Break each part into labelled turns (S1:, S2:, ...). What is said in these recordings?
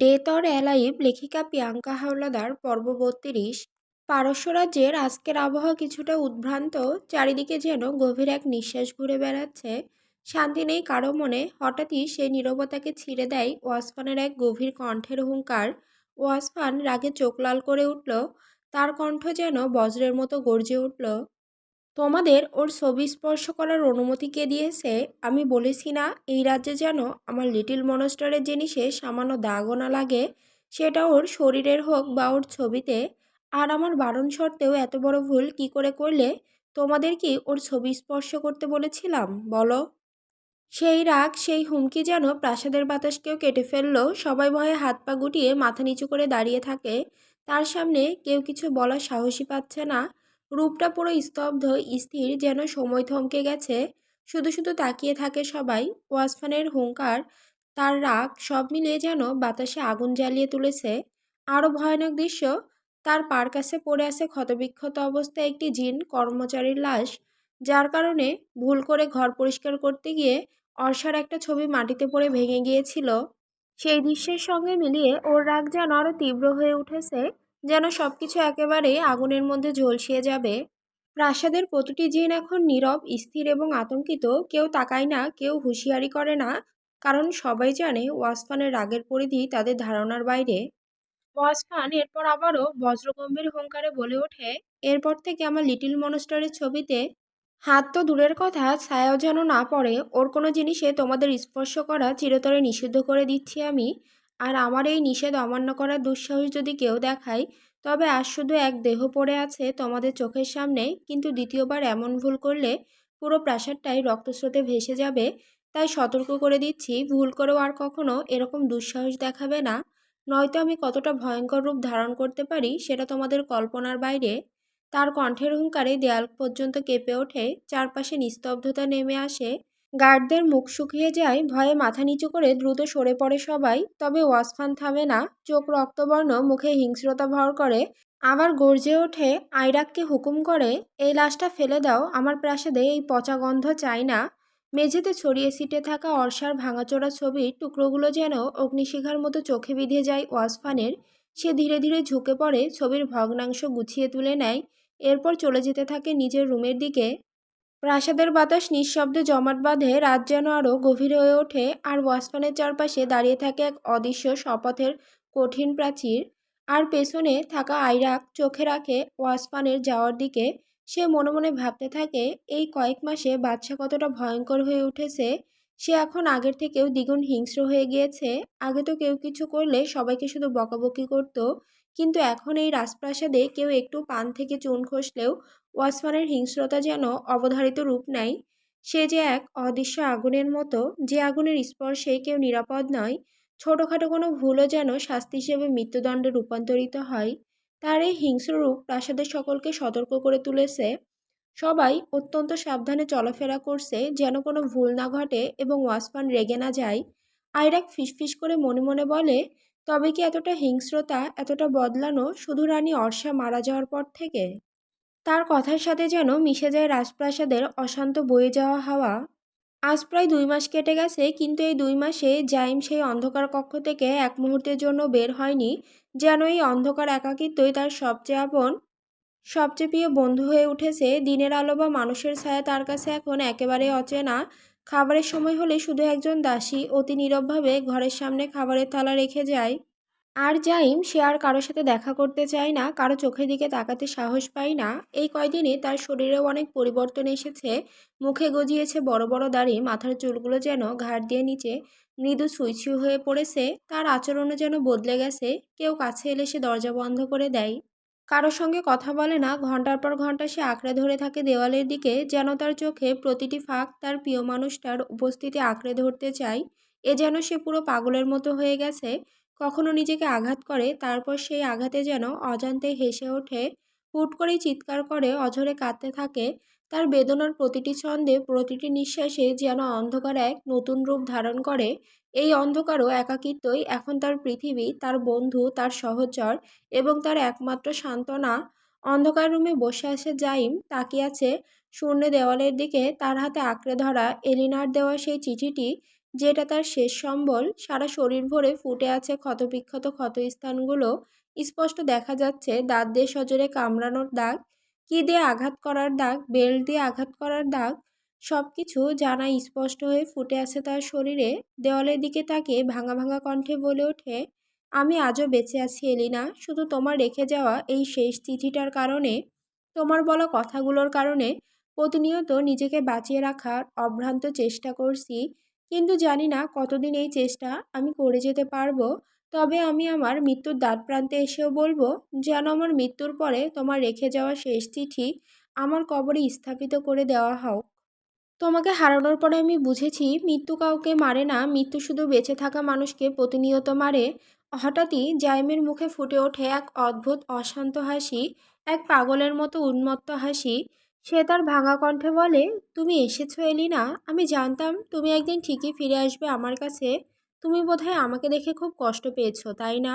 S1: Death or alive লেখিকা প্রিয়াঙ্কা হাওলাদার পর্ব বত্রিশ পারস্য রাজ্যের আজকের আবহাওয়া কিছুটা উদ্ভ্রান্ত, চারিদিকে যেন গভীর এক নিঃশ্বাস ঘুরে বেড়াচ্ছে। শান্তি নেই কারও মনে, হঠাৎই সেই নীরবতাকে ছিঁড়ে দেয় ওয়াসফানের এক গভীর কণ্ঠের হুঙ্কার। ওয়াসফান রাগে চোখ লাল করে উঠল, তার কণ্ঠ যেন বজ্রের মতো গর্জে উঠল। তোমাদের ওর ছবি স্পর্শ করার অনুমতি কে দিয়েছে? আমি বলেছি না, এই রাজ্যে যেন আমার লিটিল মনস্টারের জিনিসে সামান্য দাগও না লাগে, সেটা ওর শরীরের হোক বা ওর ছবিতে। আর আমার বারণ সত্ত্বেও এত বড় ভুল কি করে করলে? তোমাদের কি ওর ছবি স্পর্শ করতে বলেছিলাম? বলো। সেই রাগ, সেই হুমকি যেন প্রাসাদের বাতাসকেও কেটে ফেলল। সবাই ভয়ে হাত পা গুটিয়ে মাথা নিচু করে দাঁড়িয়ে থাকে। তার সামনে কেউ কিছু বলার সাহসী পাচ্ছে না। রূপটা পুরো স্তব্ধ, স্থির যেন সময় থমকে গেছে। শুধু শুধু তাকিয়ে থাকে সবাই, ওয়াসফানের হুঙ্কার, তার রাগ, সব মিলিয়ে যেন বাতাসে আগুন জ্বালিয়ে তুলেছে। আরও ভয়ানক দৃশ্য, তার পার কাছে পড়ে আছে ক্ষতবিক্ষত অবস্থায় একটি জিন কর্মচারীর লাশ, যার কারণে ভুল করে ঘর পরিষ্কার করতে গিয়ে অর্ষার একটা ছবি মাটিতে পড়ে ভেঙে গিয়েছিল। সেই দৃশ্যের সঙ্গে মিলিয়ে ওর রাগ যেন আরও তীব্র হয়ে উঠেছে। যেন সব কিছু একেবারে আগুনের মধ্যে ঝলসিয়ে যাবে। প্রাসাদের প্রতিটি জিন এখন নীরব, স্থির এবং আতঙ্কিত। কেউ তাকায় না, কেউ হুঁশিয়ারি করে না, কারণ সবাই জানে ওয়াসফানের রাগের পরিধি তাদের ধারণার বাইরে। ওয়াসফান এরপর আবারও বজ্রগম্ভীর হুঙ্কারে বলে ওঠে, এরপর থেকে আমার লিটিল মনস্টারের ছবিতে হাত তো দূরের কথা, ছায়াও যেন না পড়ে। ওর কোনো জিনিসে তোমাদের স্পর্শ করা চিরতরে নিষিদ্ধ করে দিচ্ছি আমি। আর আমার এই নিষেধ অমান্য করার দুঃসাহস যদি কেউ দেখায়, তবে আজ শুধু এক দেহ পড়ে আছে তোমাদের চোখের সামনে, কিন্তু দ্বিতীয়বার এমন ভুল করলে পুরো প্রাসাদটাই রক্তস্রোতে ভেসে যাবে। তাই সতর্ক করে দিচ্ছি, ভুল করেও আর কখনো এরকম দুঃসাহস দেখাবে না। নয়তো আমি কতটা ভয়ঙ্কর রূপ ধারণ করতে পারি, সেটা তোমাদের কল্পনার বাইরে। তার কণ্ঠের হুঙ্কারে দেয়াল পর্যন্ত কেঁপে ওঠে, চারপাশে নিস্তব্ধতা নেমে আসে। গার্ডদের মুখ শুকিয়ে যায়, ভয়ে মাথা নিচু করে দ্রুত সরে পড়ে সবাই। তবে ওয়াসফান থামে না, চোখ রক্তবর্ণ, মুখে হিংস্রতা ভর করে। আবার গর্জে ওঠে, আইরাককে হুকুম করে, এই লাশটা ফেলে দাও, আমার প্রাসাদে এই পচা গন্ধ চাই না। মেঝেতে ছড়িয়ে ছিটে থাকা অর্ষার ভাঙাচোরা ছবির টুকরোগুলো যেন অগ্নিশিখার মতো চোখে বিঁধে যায় ওয়াসফানের। সে ধীরে ধীরে ঝুঁকে পড়ে, ছবির ভগ্নাংশ গুছিয়ে তুলে নেয়। এরপর চলে যেতে থাকে নিজের রুমের দিকে। প্রাসাদের বাতাস নিঃশব্দে জমাট বাঁধে, রাত যেন আরও গভীর হয়ে ওঠে আর ওয়াসফানের চারপাশে দাঁড়িয়ে থাকে এক অদৃশ্য শপথের কঠিন প্রাচীর। আর পেছনে থাকা আইরাক চোখে রাখে ওয়াসফানের যাওয়ার দিকে। সে মনে মনে ভাবতে থাকে, এই কয়েক মাসে বাচ্চা কতটা ভয়ঙ্কর হয়ে উঠেছে। সে এখন আগের থেকেও দ্বিগুণ হিংস্র হয়ে গিয়েছে। আগে তো কেউ কিছু করলে সবাইকে শুধু বকাবকি করত, কিন্তু এখন এই রাজপ্রাসাদে কেউ একটু পান থেকে চুন খসলেও ওয়াসফানের হিংস্রতা যেন অবধারিত রূপ নেয়, সে যে এক অদৃশ্য আগুনের মতো, যে আগুনের স্পর্শে কেউ নিরাপদ নয়, ছোটোখাটো কোনো ভুলও যেন শাস্তি হিসেবে মৃত্যুদণ্ডে রূপান্তরিত হয়, তার এই হিংস্র রূপ প্রাসাদের সকলকে সতর্ক করে তুলেছে। সবাই অত্যন্ত সাবধানে চলাফেরা করছে, যেন কোনো ভুল না ঘটে এবং ওয়াসফান রেগে না যায়। আইরাক ফিসফিস করে মনে মনে বলে, তবে কি এতটা হিংস্রতা, এতটা বদলানো শুধু রানী অর্ষা মারা যাওয়ার পর থেকে? তার কথার সাথে যেন মিশে যায় রাজপ্রাসাদের অশান্ত বয়ে যাওয়া হাওয়া। আজ প্রায় দুই মাস কেটে গেছে, কিন্তু এই দুই মাসে জাইম সেই অন্ধকার কক্ষ থেকে এক মুহূর্তের জন্য বের হয়নি, যেন এই অন্ধকার একাকিত্বই তার সবচেয়ে আপন, সবচেয়ে প্রিয় বন্ধু হয়ে উঠেছে। দিনের আলো বা মানুষের ছায়া তার কাছে এখন একেবারে অচেনা। খাবারের সময় হলে শুধু একজন দাসী, অতি নীরবভাবে ঘরের সামনে খাবারের থালা রেখে যায়। আর জাইম সে আর কারোর সাথে দেখা করতে চায় না, কারও চোখের দিকে তাকাতে সাহস পায় না। এই কয়দিনে তার শরীরেও অনেক পরিবর্তন এসেছে। মুখে গজিয়েছে বড় বড় দাড়ি, মাথার চুলগুলো যেন ঘাড় দিয়ে নিচে মৃদু সুইছু হয়ে পড়েছে, তার আচরণও যেন বদলে গেছে। কেউ কাছে এলে সে দরজা বন্ধ করে দেয়। কারোর সঙ্গে কথা বলে না, ঘণ্টার পর ঘণ্টা সে আঁকড়ে ধরে থাকে দেওয়ালের দিকে, যেন তার চোখে প্রতিটি ফাঁক তার প্রিয় মানুষটার উপস্থিতি আঁকড়ে ধরতে চায়। এ যেন সে পুরো পাগলের মতো হয়ে গেছে। কখনো নিজেকে আঘাত করে, তারপর সেই আঘাতে যেন অজান্তে হেসে ওঠে, হুট করেই চিৎকার করে, অঝরে কাঁদতে থাকে। তার বেদনার প্রতিটি ছন্দে, প্রতিটি নিঃশ্বাসে যেন অন্ধকার এক নতুন রূপ ধারণ করে। এই অন্ধকারও একাকিত্বই এখন তার পৃথিবী, তার বন্ধু, তার সহচর এবং তার একমাত্র সান্ত্বনা। অন্ধকার রুমে বসে আছে জাইম। তাকিয়ে আছে শূন্য দেওয়ালের দিকে। তার হাতে আঁকড়ে ধরা এলিনার দেওয়া সেই চিঠিটি যেটা তার শেষ সম্বল, সারা শরীর ভরে ফুটে আছে ক্ষতবিক্ষত ক্ষতস্থানগুলো। স্পষ্ট দেখা যাচ্ছে দাঁত দিয়ে সজোরে কামড়ানোর দাগ, কি দিয়ে আঘাত করার দাগ বেল্ট দিয়ে আঘাত করার দাগ সব কিছু জানা স্পষ্ট হয়ে ফুটে আছে তার শরীরে। দেওয়ালের দিকে তাকে ভাঙা ভাঙা কণ্ঠে বলে ওঠে, আমি আজও বেঁচে আছি, এলিনা। শুধু তোমার রেখে যাওয়া এই শেষ চিঠিটার কারণে, তোমার বলা কথাগুলোর কারণে। প্রতিনিয়ত নিজেকে বাঁচিয়ে রাখার অভ্রান্ত চেষ্টা করছি। কিন্তু জানি না কতদিন এই চেষ্টা আমি করে যেতে পারব। তবে আমি আমার মৃত্যুর দ্বার প্রান্তে এসেও বলব, যেন আমার মৃত্যুর পরে তোমার রেখে যাওয়া শেষ চিঠি আমার কবরে স্থাপিত করে দেওয়া হোক। তোমাকে হারানোর পরে আমি বুঝেছি মৃত্যু কাউকে মারে না, মৃত্যু শুধু বেঁচে থাকা মানুষকে প্রতিনিয়ত মারে। হঠাৎই জাইমের মুখে ফুটে ওঠে এক অদ্ভুত অশান্ত হাসি, এক পাগলের মতো উন্মত্ত হাসি। সে তার ভাঙা কণ্ঠে বলে, তুমি এসেছ এলিনা? আমি জানতাম তুমি একদিন ঠিকই ফিরে আসবে আমার কাছে। তুমি বোধহয় আমাকে দেখে খুব কষ্ট পেয়েছ, তাই না?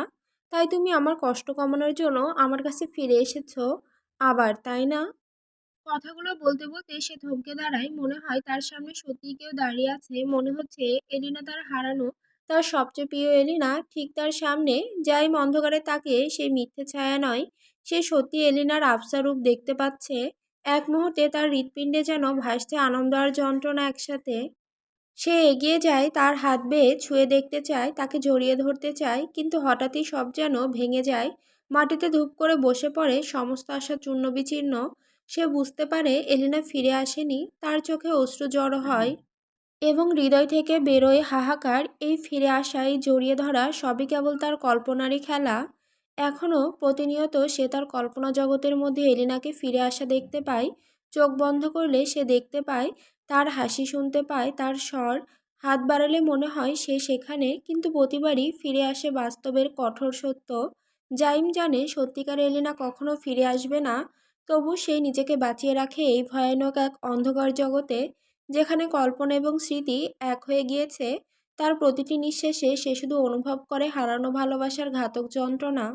S1: তাই তুমি আমার কষ্ট কমানোর জন্য আমার কাছে ফিরে এসেছ আবার, তাই না? কথাগুলো বলতে বলতে সে থমকে দাঁড়ায়। মনে হয় তার সামনে সত্যিই কেউ দাঁড়িয়ে আছে। মনে হচ্ছে এলিনা তার হারানো, তার সবচেয়ে প্রিয় এলিনা ঠিক তার সামনে। যাই অন্ধকারে তাকে, সে মিথ্যে ছায়া নয়, সে সত্যি এলিনার আবসা রূপ দেখতে পাচ্ছে। এক মুহূর্তে তার হৃৎপিণ্ডে যেন ভাসছে আনন্দ আর যন্ত্রণা একসাথে। সে এগিয়ে যায়, তার হাত বেয়ে ছুঁয়ে দেখতে চায়, তাকে জড়িয়ে ধরতে চায়, কিন্তু হঠাৎই সব যেন ভেঙে যায়। মাটিতে ধূপ করে বসে পড়ে, সমস্ত আশা চূর্ণ বিচীর্ণ সে বুঝতে পারে, এলিনা ফিরে আসেনি, তার চোখে অশ্রু জড়ো হয় এবং হৃদয় থেকে বেরোয় হাহাকার। এই ফিরে আসায় জড়িয়ে ধরা সবই কেবল তার কল্পনারই খেলা। এখনও প্রতিনিয়ত সে তার কল্পনা জগতের মধ্যে এলিনাকে ফিরে আসা দেখতে পায়, চোখ বন্ধ করলে সে দেখতে পায়, তার হাসি শুনতে পায়, তার স্বর হাত বাড়ালে মনে হয় সে সেখানে, কিন্তু প্রতিবারই ফিরে আসে বাস্তবের কঠোর সত্য। জাইম জানে সত্যিকার এলিনা কখনো ফিরে আসবে না, তবু সে নিজেকে বাঁচিয়ে রাখে এই ভয়ানক এক অন্ধকার জগতে, যেখানে কল্পনা এবং স্মৃতি এক হয়ে গিয়েছে। তার প্রতিটি নিঃশ্বাসে সে শুধু অনুভব করে হারানো ভালোবাসার ঘাতক যন্ত্রণা।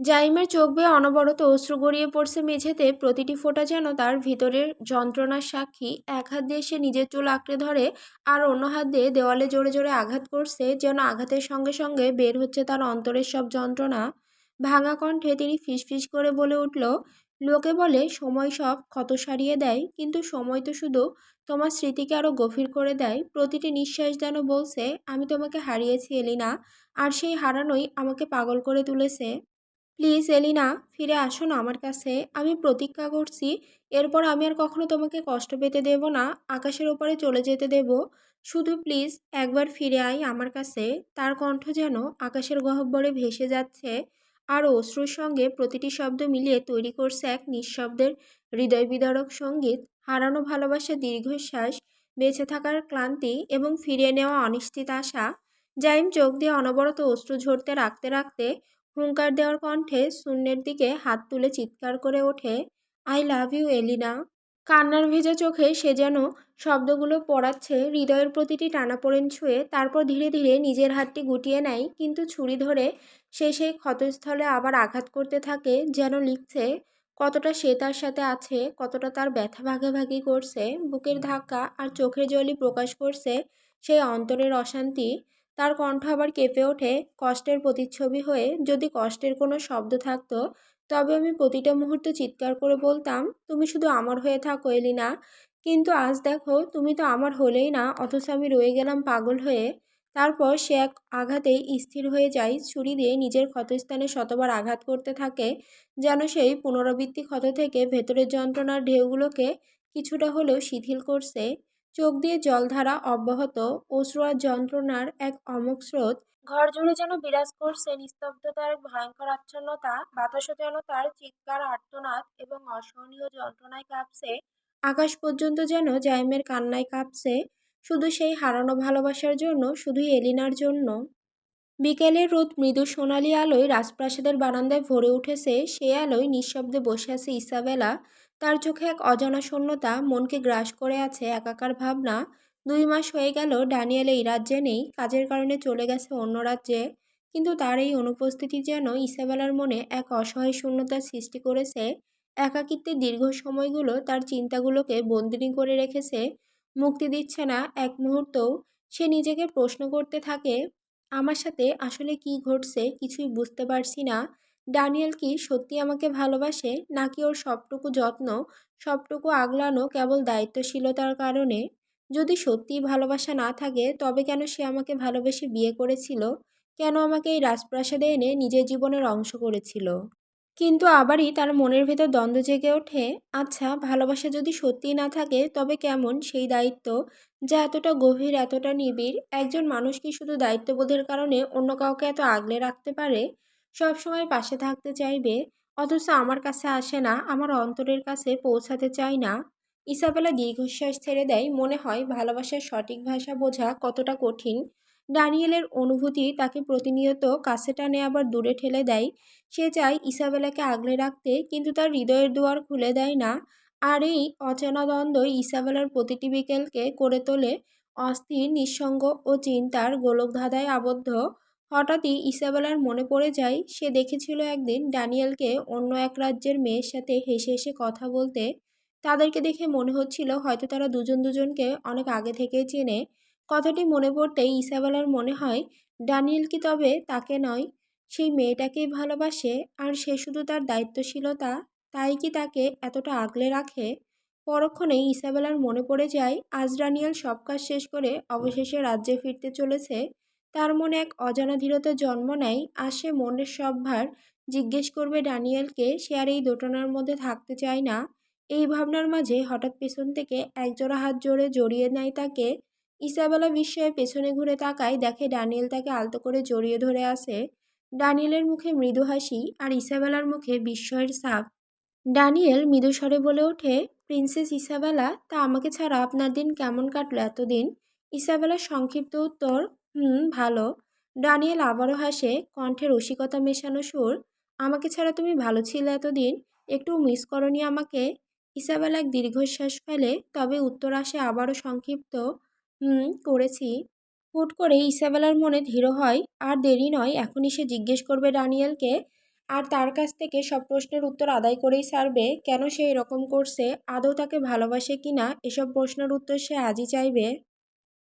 S1: জাইমের চোখ বেয়ে অনবরত অশ্রু গড়িয়ে পড়ছে মেঝেতে। প্রতিটি ফোঁটা যেন তার ভিতরের যন্ত্রণার সাক্ষী। এক হাত দিয়ে সে নিজের চুল আঁকড়ে ধরে, আর অন্য হাত দিয়ে দেওয়ালে জোরে জোরে আঘাত করছে, যেন আঘাতের সঙ্গে সঙ্গে বের হচ্ছে তার অন্তরের সব যন্ত্রণা। ভাঙা কণ্ঠে তিনি ফিসফিস করে বলে উঠল, লোকে বলে, সময় সব ক্ষত সারিয়ে দেয়, কিন্তু সময় তো শুধু তোমার স্মৃতিকে আরও গভীর করে দেয়। প্রতিটি নিঃশ্বাস যেন বলছে, আমি তোমাকে হারিয়েছি, এলিনা। আর সেই হারানোই আমাকে পাগল করে তুলেছে। প্লিজ এলিনা, ফিরে আসো না আমার কাছে। আমি প্রতীক্ষা করছি, এরপর আমি আর কখনো তোমাকে কষ্ট পেতে দেব না, আকাশের ওপরে চলে যেতে দেব। শুধু প্লিজ একবার ফিরে আয় আমার কাছে। তার কণ্ঠ যেন আকাশের গহ্বরে ভেসে যাচ্ছে আর অশ্রুর সঙ্গে প্রতিটি শব্দ মিলিয়ে তৈরি করছে এক নিঃশব্দের হৃদয় বিদারক সংগীত। হারানো ভালোবাসা, দীর্ঘশ্বাস, বেঁচে থাকার ক্লান্তি এবং ফিরিয়ে নেওয়া অনিশ্চিত আশা। জাইম চোখ দিয়ে অনবরত অশ্রু ঝরতে রাখতে রাখতে হুঙ্কার দেওয়ার কণ্ঠে শূন্যের দিকে হাত তুলে চিৎকার করে ওঠে, আই লাভ ইউ, এলিনা। কান্নার ভেজা চোখে সে যেন শব্দগুলো পড়াচ্ছে, হৃদয়ের প্রতিটি টানাপোড়েন ছুঁয়ে তারপর ধীরে ধীরে নিজের হাতটি গুটিয়ে নেয়, কিন্তু ছুরি ধরে সে সেই ক্ষতস্থলে আবার আঘাত করতে থাকে, যেন লিখছে, কতটা সে তার সাথে আছে, কতটা তার ব্যথা ভাগাভাগি করছে, বুকের ধাক্কা আর চোখের জলই প্রকাশ করছে সেই অন্তরের অশান্তি। তার কণ্ঠ আবার কেঁপে ওঠে কষ্টের প্রতিচ্ছবি হয়ে। যদি কষ্টের কোনো শব্দ থাকতো, তবে আমি প্রতিটা মুহূর্ত চিৎকার করে বলতাম, তুমি শুধু আমার হয়ে থাকো, এলিনা। কিন্তু আজ দেখো, তুমি তো আমার হলেই না, অথচ আমি রয়ে গেলাম পাগল হয়ে। তারপর সে এক আঘাতেই স্থির হয়ে যায়, ছুরি দিয়ে নিজের ক্ষতস্থানে শতবার আঘাত করতে থাকে, যেন সেই পুনরাবৃত্তি ক্ষত থেকে ভেতরের যন্ত্রণার ঢেউগুলোকে কিছুটা হলেও শিথিল করছে। চোখ দিয়ে জলধারা অব্যাহত অশ্রু আর যন্ত্রণার এক অমোঘ স্রোত। ঘর জুড়ে যেন বিরাজ করছে নিস্তব্ধতার ভয়ঙ্কর আচ্ছন্নতা, বাতাসও যেন তার চিৎকার, আর্তনাদ এবং অসহনীয় যন্ত্রণায় কাঁপছে। আকাশ পর্যন্ত যেন জাইমের কান্নায় কাঁপছে। শুধু সেই হারানো ভালোবাসার জন্য, শুধুই এলিনার জন্য। বিকেলের রোদ মৃদু সোনালি আলোয় রাজপ্রাসাদের বারান্দায় ভরে উঠেছে। সে আলোয় নিঃশব্দে বসে আছে ইসাবেলা। তার চোখে এক অজানা শূন্যতা, মনকে গ্রাস করে আছে একাকার ভাবনা। দুই মাস হয়ে গেল ড্যানিয়েল এই রাজ্যে নেই, কাজের কারণে চলে গেছে অন্য রাজ্যে। কিন্তু তার এই অনুপস্থিতি যেন ইসাবেলার মনে এক অসহায় শূন্যতার সৃষ্টি করেছে। একাকিত্বের দীর্ঘ সময়গুলো তার চিন্তাগুলোকে বন্দিনী করে রেখেছে। মুক্তি দিচ্ছে না এক মুহূর্তও। সে নিজেকে প্রশ্ন করতে থাকে, আমার সাথে আসলে কি ঘটছে? কিছুই বুঝতে পারছি না। ড্যানিয়েল কি সত্যি আমাকে ভালোবাসে? নাকি ওর সবটুকু যত্ন, সবটুকু আগলানো কেবল দায়িত্বশীলতার কারণে? যদি সত্যিই ভালোবাসা না থাকে, তবে কেন সে আমাকে ভালোবেসে বিয়ে করেছিল? কেন আমাকে এই রাজপ্রাসাদে এনে নিজের জীবনের অংশ করেছিল? কিন্তু আবারই তার মনের ভেতর দ্বন্দ্ব জেগে ওঠে। আচ্ছা ভালোবাসা যদি সত্যিই না থাকে, তবে কেমন? সেই দায়িত্ব? যা এতটা গভীর, এতটা নিবিড়? একজন মানুষ কি শুধু দায়িত্ববোধের কারণে অন্য কাউকে এত আগলে রাখতে পারে? সব সময় পাশে থাকতে চাইবে, অথচ আমার কাছে আসে না, আমার অন্তরের কাছে পৌঁছাতে চায় না। ইসাবেলা দীর্ঘশ্বাস ছেড়ে দেয়, মনে হয় ভালোবাসার সঠিক ভাষা বোঝা কতটা কঠিন। ড্যানিয়েলের অনুভূতি তাকে প্রতিনিয়ত কাছে টানে, আবার দূরে ঠেলে দেয়। সে চায় ইসাবেলাকে আগলে রাখতে, কিন্তু তার হৃদয়ের দুয়ার খুলে দেয় না। আর এই অচেনা দ্বন্দ্বই ইসাবেলার প্রতিটি বিকেলকে করে তোলে। অস্থির, নিঃসঙ্গ ও চিন্তার গোলকধাঁধায় আবদ্ধ। হঠাৎই ইসাবেলার মনে পড়ে যায়, সে দেখেছিল একদিন ড্যানিয়েলকে অন্য এক রাজ্যের মেয়ের সাথে হেসে হেসে কথা বলতে। তাদেরকে দেখে মনে হচ্ছিল হয়তো তারা দুজন দুজনকে অনেক আগে থেকেই চেনে। কথাটি মনে পড়তেই ইসাবেলার মনে হয়, ড্যানিয়েল কি তবে তাকে নয়? সেই মেয়েটাকেই ভালোবাসে, আর সে শুধু তার দায়িত্বশীলতা, তাই কি তাকে এতটা আগলে রাখে? পরক্ষণেই ইসাবেলার মনে পড়ে যায়, আজ ড্যানিয়েল সব কাজ শেষ করে অবশেষে রাজ্যে ফিরতে চলেছে তার মনে এক অজানা ধীরতার জন্ম নেয়। আর সে মনের সব ভার জিজ্ঞেস করবে ড্যানিয়েলকে, সে আর এই দোটানার মধ্যে থাকতে চায় না। এই ভাবনার মাঝে হঠাৎ পেছন থেকে একজোড়া হাত জোরে জড়িয়ে নেয় তাকে। ইসাবেলা বিস্ময়ে পেছনে ঘুরে তাকায়, দেখে ড্যানিয়েল তাকে আলতো করে জড়িয়ে ধরে আসে ড্যানিয়েলের মুখে মৃদু হাসি আর ইসাবেলার মুখে বিস্ময়ের ছাপ। ড্যানিয়েল মৃদু স্বরে বলে ওঠে, প্রিন্সেস ইসাবেলা, তা আমাকে ছাড়া আপনার দিন কেমন কাটলো এতদিন? ইসাবেলার সংক্ষিপ্ত উত্তর হুম, ভালো। ড্যানিয়েল আবারও হাসে, কণ্ঠে রসিকতা মেশানো সুর, আমাকে ছাড়া তুমি ভালো ছিলে এতদিন, একটু মিস করনি আমাকে। ইসাবেলা এক দীর্ঘশ্বাস ফেলে, তবে উত্তর আসে আবারও সংক্ষিপ্ত, হুম, করেছি। হুট করে ইসাবেলার মনে ধীর হয়, আর দেরি নয়, এখনই সে জিজ্ঞেস করবে ড্যানিয়েলকে আর তার কাছ থেকে সব প্রশ্নের উত্তর আদায় করেই সারবে, কেন সে এরকম করছে, আদৌ তাকে ভালোবাসে কি না এসব প্রশ্নের উত্তর সে আজই চাইবে।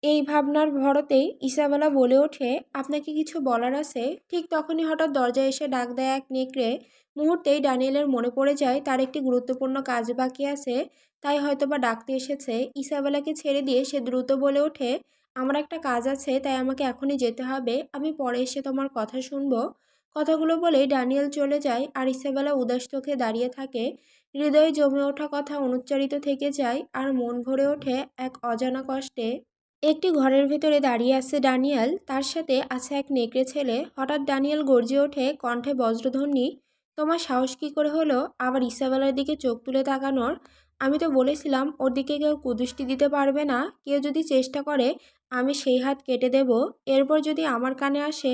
S1: এই ভাবনার ভরতেই ইসাবেলা বলে ওঠে, আপনাকে কিছু বলার আছে? ঠিক তখনই হঠাৎ দরজায় এসে ডাক দেয় এক নেকড়ে। মুহূর্তেই ড্যানিয়েলের মনে পড়ে যায়, তার একটি গুরুত্বপূর্ণ কাজ বাকি আছে, তাই হয়তোবা ডাকতে এসেছে। ইসাবেলাকে ছেড়ে দিয়ে সে দ্রুত বলে ওঠে, আমার একটা কাজ আছে, তাই আমাকে এখনই যেতে হবে। আমি পরে এসে তোমার কথা শুনব। কথাগুলো বলে ড্যানিয়েল চলে যায় আর ইসাবেলা উদাস চোখে দাঁড়িয়ে থাকে। হৃদয়ে জমে ওঠা কথা অনুচ্চারিত থেকে যায় আর মন ভরে ওঠে এক অজানা কষ্টে। একটি ঘরের ভেতরে দাঁড়িয়ে আছে ডানিয়াল। তার সাথে আছে এক নেকড়ে ছেলে। হঠাৎ ডানিয়াল গর্জে ওঠে, কণ্ঠে বজ্রধ্বনি, তোমার সাহস কী করে হলো? আবার ইসাবেলার দিকে চোখ তুলে তাকানোর? আমি তো বলেছিলাম ওর দিকে কেউ কুদৃষ্টি দিতে পারবে না। কেউ যদি চেষ্টা করে, আমি সেই হাত কেটে দেব। এরপর যদি আমার কানে আসে?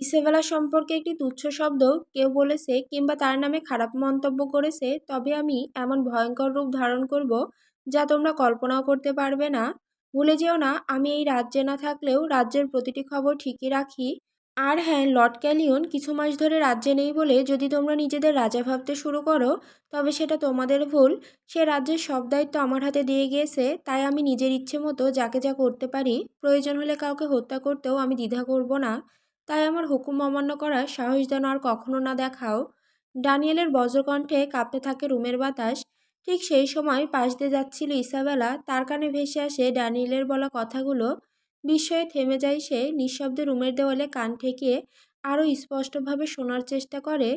S1: ইসেবেলা সম্পর্কে একটি তুচ্ছ শব্দ কেউ বলেছে কিংবা তার নামে খারাপ মন্তব্য করেছে, তবে আমি এমন ভয়ঙ্কর রূপ ধারণ করব যা তোমরা কল্পনাও করতে পারবে না। ভুলে যেও না, আমি এই রাজ্যে না থাকলেও রাজ্যের প্রতিটি খবর ঠিকই রাখি। আর হ্যাঁ লর্ড ক্যালিয়ন কিছু মাস ধরে রাজ্যে নেই বলে যদি তোমরা নিজেদের রাজা ভাবতে শুরু করো, তবে সেটা তোমাদের ভুল। সে রাজ্যের সব দায়িত্ব আমার হাতে দিয়ে গিয়েছে, তাই আমি নিজের ইচ্ছে মতো যাকে যা করতে পারি, প্রয়োজন হলে কাউকে হত্যা করতেও আমি দ্বিধা করব না। তাই আমার হুকুম অমান্য করার সাহস যেন আর কখনো না দেখাও। ডানিয়েলের বজ্রকণ্ঠে কাঁপতে থাকে রুমের বাতাস। ঠিক সেই সময় পাশ দিয়ে যাচ্ছিল ইসাবেলা। তার কানে ভেসে আসে ড্যানিয়েলের বলা কথাগুলো। বিস্ময়ে থেমে যায় সে, নিঃশব্দে রুমের দেওয়ালে কান ঠেকিয়ে আরও স্পষ্টভাবে শোনার চেষ্টা করে।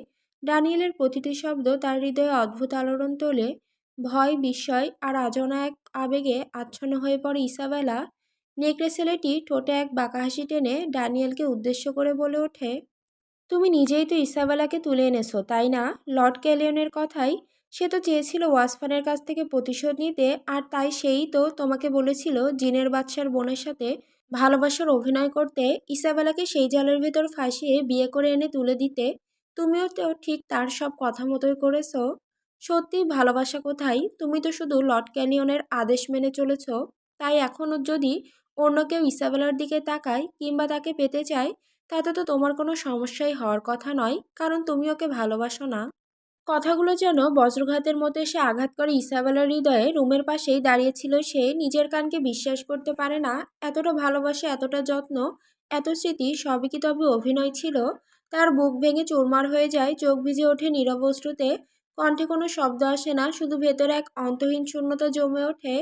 S1: ড্যানিয়েলের প্রতিটি শব্দ তার হৃদয়ে অদ্ভুত আলোড়ন তোলে। ভয়, বিস্ময় আর আজনা এক আবেগে আচ্ছন্ন হয়ে পড়ে ইসাবেলা। নেকড়ে ছেলেটি ঠোঁটে এক বাঁকা হাসি টেনে ড্যানিয়েলকে উদ্দেশ্য করে বলে ওঠে, তুমি নিজেই তো ইসাবেলাকে তুলে এনেছো, তাই না? লর্ড ক্যালিয়নের কথাই সে তো চেয়েছিল ওয়াসফানের কাছ থেকে প্রতিশোধ নিতে, আর তাই সেই তো তোমাকে বলেছিল জিনের বাদশার বোনের সাথে ভালোবাসার অভিনয় করতে। ইসাবেলাকে সেই জালের ভেতর ফাঁসিয়ে বিয়ে করে এনে তুলে দিতে। তুমিও তো ঠিক তার সব কথা মতোই করেছ। সত্যি ভালোবাসা কোথায়? তুমি তো শুধু লর্ড ক্যানিয়নের আদেশ মেনে চলেছ। তাই এখনও যদি অন্য কেউ ইসাবেলার দিকে তাকায় কিংবা তাকে পেতে চায়, তাতে তো তোমার কোনো সমস্যাই হওয়ার কথা নয়, কারণ তুমি ওকে ভালোবাসো না। কথাগুলো যেন বজ্রঘাতের মতো এসে আঘাত করে ইসাবেলার হৃদয়ে। রুমের পাশেই দাঁড়িয়েছিল সে। নিজের কানকে বিশ্বাস করতে পারে না। এতটা ভালোবাসা, এতটা যত্ন, এত স্মৃতি, সবই কি তবে অভিনয় ছিল? তার বুক ভেঙে চুরমার হয়ে যায়। চোখ ভিজে ওঠে নীরব অশ্রুতে। কণ্ঠে কোনো শব্দ আসে না। শুধু ভেতরে এক অন্তহীন শূন্যতা জমে ওঠে।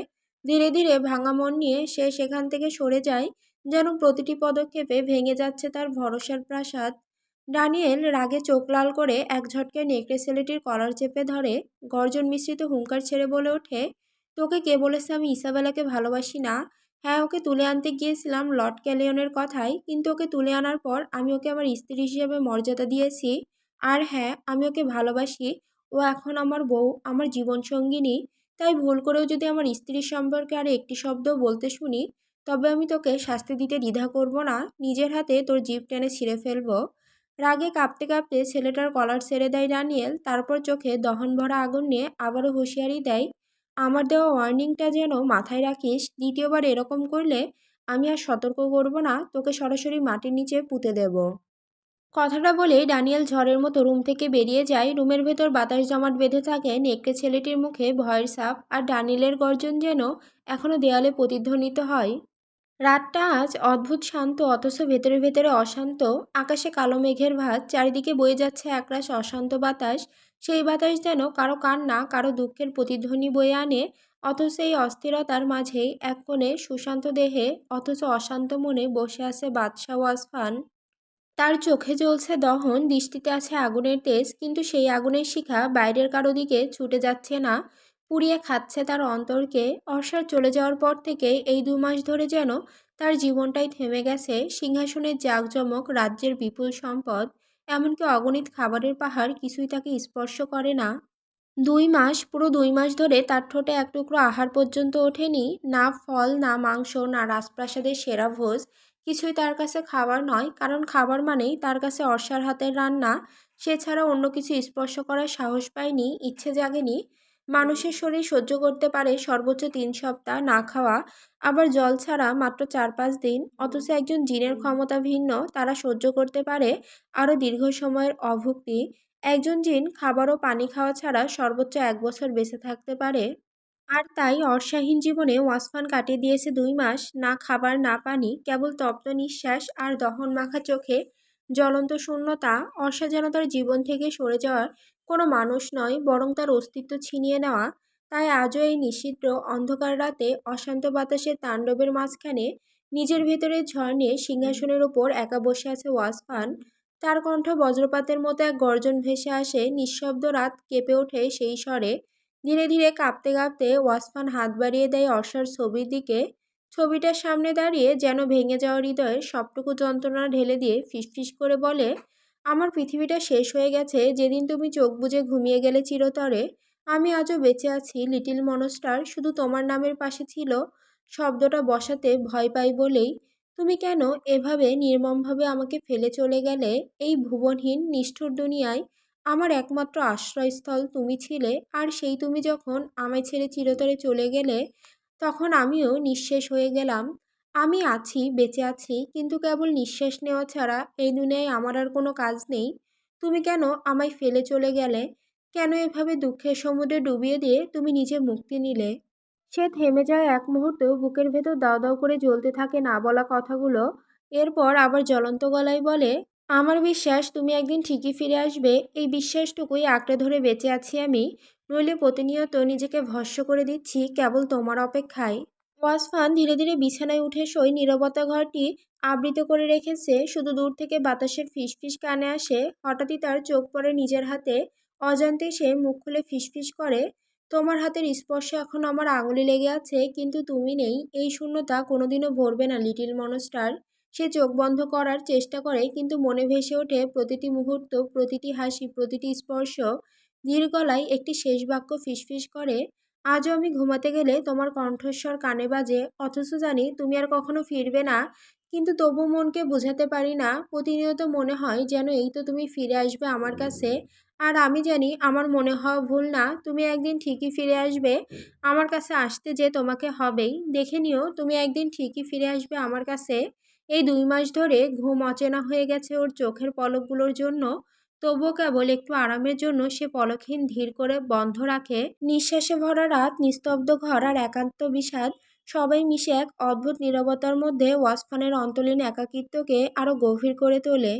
S1: ধীরে ধীরে ভাঙা মন নিয়ে সে সেখান থেকে সরে যায়, যেন প্রতিটি পদক্ষেপে ভেঙে যাচ্ছে তার ভরসার প্রাসাদ। ডানিয়েল রাগে চোখ লাল করে এক ঝটকায় নেকড়ে ছেলেটির কলার চেপে ধরে, গর্জন মিশ্রিত হুঙ্কার ছেড়ে বলে ওঠে, তোকে কে বলেছে আমি ইসাবেলাকে ভালোবাসি না? হ্যাঁ ওকে তুলে আনতে গিয়েছিলাম লর্ড ক্যালিয়নের কথাই কিন্তু ওকে তুলে আনার পর আমি ওকে আমার স্ত্রী হিসেবে মর্যাদা দিয়েছি। আর হ্যাঁ আমি ওকে ভালোবাসি, ও এখন আমার বউ, আমার জীবনসঙ্গিনী তাই ভুল করেও যদি আমার স্ত্রীর সম্পর্কে আর একটি শব্দ বলতে শুনি, তবে আমি তোকে শাস্তি দিতে দ্বিধা করব না, নিজের হাতে তোর জিভ টেনে ছিঁড়ে ফেলব। রাগে কাঁপতে কাঁপতে ছেলেটার কলার ছেড়ে দেয় ডানিয়েল তারপর চোখে দহন ভরা আগুন নিয়ে আবারও হুঁশিয়ারি দেয়, আমার দেওয়া ওয়ার্নিংটা যেন মাথায় রাখিস, দ্বিতীয়বার এরকম করলে আমি আর সতর্ক করব না, তোকে সরাসরি মাটির নিচে পুঁতে দেব কথাটা বলে ডানিয়েল ঝড়ের মতো রুম থেকে বেরিয়ে যায়। রুমের ভেতর বাতাস জমাট বেঁধে থাকে, নেকড়ে ছেলেটির মুখে ভয়ের সাপ আর ডানিয়েলের গর্জন যেন এখনও দেয়ালে প্রতিধ্বনিত হয়। রাতটা আজ অদ্ভুত শান্ত, অথচ ভেতরে ভেতরে অশান্ত। আকাশে কালো মেঘের ভাত চারিদিকে বয়ে যাচ্ছে একরাশ অশান্ত বাতাস। সেই বাতাস যেন কারও কান্না কারও দুঃখের প্রতিধ্বনি বয়ে আনে, অথচ এই অস্থিরতার মাঝেই এক কোণে সুশান্ত দেহে, অথচ অশান্ত মনে বসে আছে বাদশাহ ওয়াসফান তার চোখে জ্বলছে দহন, দৃষ্টিতে আছে আগুনের তেজ, কিন্তু সেই আগুনের শিখা বাইরের কারও দিকে ছুটে যাচ্ছে না। পুড়িয়ে খাচ্ছে তার অন্তরকে, অর্ষার চলে যাওয়ার পর থেকে এই দু মাস ধরে যেন তার জীবনটাই থেমে গেছে সিংহাসনের জাঁকজমক, রাজ্যের বিপুল সম্পদ, এমনকি অগণিত খাবারের পাহাড় কিছুই তাকে স্পর্শ করে না। দুই মাস, পুরো দুই মাস ধরে তার ঠোঁটে এক টুকরো আহার পর্যন্ত ওঠেনি, না ফল, না মাংস, না রাজপ্রাসাদের সেরা ভোজ, কিছুই তার কাছে খাবার নয়, কারণ খাবার মানেই তার কাছে অর্ষার হাতের রান্না। সে ছাড়া অন্য কিছু স্পর্শ করার সাহস পায়নি, ইচ্ছে জাগেনি মানুষের শরীর সহ্য করতে পারে সর্বোচ্চ তিন সপ্তাহ না খাওয়া, আবার জল ছাড়া মাত্র চার পাঁচ দিন, অথচ একজন জিনের ক্ষমতা ভিন্ন, তারা সহ্য করতে পারে আরও দীর্ঘ সময়ের অভুক্তি। একজন জিন খাবার ও পানি খাওয়া ছাড়া সর্বোচ্চ এক বছর বেঁচে থাকতে পারে। আর তাই অর্শাহীন জীবনে ওয়াসফান কাটিয়ে দিয়েছে দুই মাস। না খাবার, না পানি, কেবল তপ্ত নিঃশ্বাস আর দহন মাখা চোখে জ্বলন্ত শূন্যতা অর্ষা যেন তার জীবন থেকে সরে যাওয়ার কোনো মানুষ নয়, বরং তার অস্তিত্ব ছিনিয়ে নেওয়া। তাই আজও এই নিষিদ্ধ অন্ধকার রাতে অশান্ত বাতাসের তাণ্ডবের মাঝখানে নিজের ভেতরে ঝড় নিয়ে সিংহাসনের ওপর একা বসে আছে ওয়াসফান তার কণ্ঠ বজ্রপাতের মতো এক গর্জন ভেসে আসে, নিঃশব্দ রাত কেঁপে ওঠে সেই স্বরে। ধীরে ধীরে কাঁপতে কাঁপতে ওয়াসফান হাত বাড়িয়ে দেয় অর্ষার ছবির দিকে। ছবিটার সামনে দাঁড়িয়ে যেন ভেঙে যাওয়া হৃদয়ের সবটুকু যন্ত্রণা ঢেলে দিয়ে ফিসফিস করে বলে, আমার পৃথিবীটা শেষ হয়ে গেছে, যেদিন তুমি চোখ বুজে ঘুমিয়ে গেলে চিরতরে, আমি আজও বেঁচে আছি, লিটিল মনস্টার, শুধু তোমার নামের পাশে ছিল, শব্দটা বসাতে ভয় পাই বলেই। তুমি কেন এভাবে নির্মমভাবে আমাকে ফেলে চলে গেলে? এই ভুবনহীন, নিষ্ঠুর দুনিয়ায় আমার একমাত্র আশ্রয়স্থল তুমি ছিলে, আর সেই তুমি যখন আমায় ছেড়ে চিরতরে চলে গেলে তখন আমিও নিঃশেষ হয়ে গেলাম। আমি আছি, বেঁচে আছি, কিন্তু কেবল নিঃশ্বাস নেওয়া ছাড়া এই দুনিয়ায় আমার আর কোনো কাজ নেই। তুমি কেন আমায় ফেলে চলে গেলে? কেন এভাবে দুঃখের সমুদ্রে ডুবিয়ে দিয়ে তুমি নিজে মুক্তি নিলে? সে থেমে যায় এক মুহূর্তেও বুকের ভেতর দাও দাও করে জ্বলতে থাকে না বলা কথাগুলো। এরপর আবার জ্বলন্ত গলায় বলে, আমার বিশ্বাস, তুমি একদিন ঠিকই ফিরে আসবে। এই বিশ্বাসটুকুই আঁকড়ে ধরে বেঁচে আছি আমি। নইলে প্রতিনিয়ত নিজেকে ভস্য করে দিচ্ছি কেবল তোমার অপেক্ষায়। ওয়াসফান ধীরে ধীরে বিছানায় উঠে সই নীরবতা ঘরটি আবৃত করে রেখেছে। শুধু দূর থেকে বাতাসের ফিসফিস কানে আসে। হঠাৎই তার চোখ পড়ে নিজের হাতে। অজান্তে সে মুখ খুলে ফিসফিস করে, তোমার হাতের স্পর্শে এখন আমার আঙুলি লেগে আছে, কিন্তু তুমি নেই। এই শূন্যতা কোনোদিনও ভরবে না, লিটিল মনস্টার। সে চোখ বন্ধ করার চেষ্টা করে, কিন্তু মনে ভেসে ওঠে প্রতিটি মুহূর্ত, প্রতিটি হাসি, প্রতিটি স্পর্শ। ধীর গলায় একটি শেষ বাক্য ফিসফিস করে, আজও আমি ঘুমাতে গেলে তোমার কণ্ঠস্বর কানে বাজে, অথচ জানি তুমি আর কখনো ফিরবে না। কিন্তু তবু মনকে বোঝাতে পারি না, প্রতিনিয়ত মনে হয় যেন এই তো তুমি ফিরে আসবে আমার কাছে। আর আমি জানি আমার মনে হওয়া ভুল না, তুমি একদিন ঠিকই ফিরে আসবে, আমার কাছে আসতে যে তোমাকে হবেই। দেখে নিও, তুমি একদিন ঠিকই ফিরে আসবে আমার কাছে। এই দুই মাস ধরে ঘুম অচেনা হয়ে গেছে ওর চোখের পলকগুলোর জন্য। তবুও কেবল একটু আরামের জন্য সে পলকহীন ধীর করে বন্ধ রাখে। নিঃশ্বাসে ভরা রাত, নিস্তব্ধ ঘর আর একান্ত বিষাদ, সবাই মিশে এক অদ্ভুত নিরবতার মধ্যে ওয়াসফানের অন্তলীন একাকিত্বকে আরও গভীর করে তোলে।